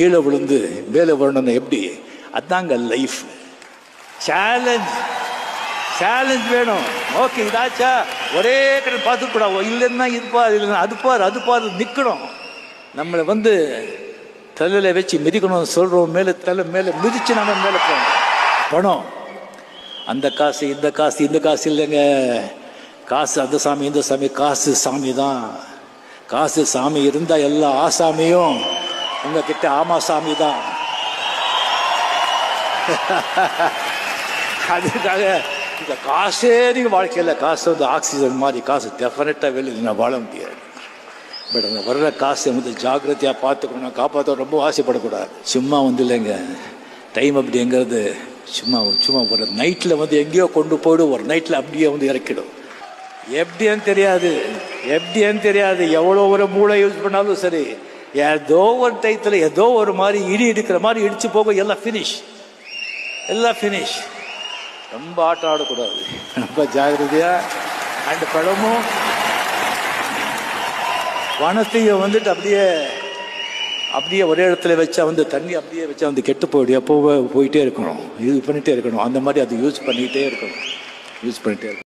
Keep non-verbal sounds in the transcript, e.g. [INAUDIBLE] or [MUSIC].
கீழே விழுந்து மேலே வரணும்னு எப்படி? அதாங்க லைஃப் சேலஞ்ச் சேலஞ்ச் வேணும். ஓகே இதாச்சா ஒரே கடன் பார்த்துக்கூடாது இல்லைன்னா இது பாரு இல்லைன்னா அது பாரு அது பாரு நிற்கணும் நம்மளை வந்து தலையில் வச்சு மிதிக்கணும் சொல்கிறோம் மேலே தலை மேலே மிதிச்சு நம்ம மேலே போகணும். பணம். அந்த காசு இந்த காசு இந்த காசு இல்லைங்க. காசு அந்த சாமி இந்த சாமி காசு சாமி தான் காசு சாமி இருந்தால் எல்லா ஆசாமியும் உங்ககிட்ட ஆமா சாமி தான். [LAUGHS] அதுக்காக இந்த காசே நீங்கள் வாழ்க்கையில் காசு வந்து ஆக்சிஜன் மாதிரி காசு டெஃபினட்டாக வெளியில் நான் வாழ முடியாது. பட் அந்த வர்ற காசை வந்து ஜாக்கிரதையாக பார்த்துக்கணும். காப்பாற்ற ரொம்ப ஆசைப்படக்கூடாது. சும்மா வந்து இல்லைங்க. டைம் அப்படிங்கிறது சும்மா சும்மா ஒரு நைட்டில் வந்து எங்கேயோ கொண்டு போய்டும் ஒரு நைட்டில் அப்படியே வந்து இறக்கிடும். எப்படின்னு தெரியாது. எப்படின்னு தெரியாது. எவ்வளோ ஒரு மூளை யூஸ் பண்ணாலும் சரி. ஏதோ ஒரு டயத்தில் ஏதோ ஒரு மாதிரி இடி இடிக்கிற மாதிரி இடிச்சு போக எல்லாம் ஃபினிஷ் எல்லாம் ஃபினிஷ் ரொம்ப ஆட்டம் ஆடக்கூடாது. ரொம்ப ஜாகிரதையாக அண்ட் பழமும். வனத்தையும் வந்துட்டு அப்படியே அப்படியே ஒரே இடத்துல வச்சா வந்து தண்ணி அப்படியே வச்சா வந்து கெட்டு போயிடும் எப்போ போயிட்டே இருக்கணும். யூஸ் பண்ணிகிட்டே இருக்கணும். அந்த மாதிரி அது யூஸ் பண்ணிகிட்டே இருக்கணும். யூஸ் பண்ணிகிட்டே இருக்கணும்.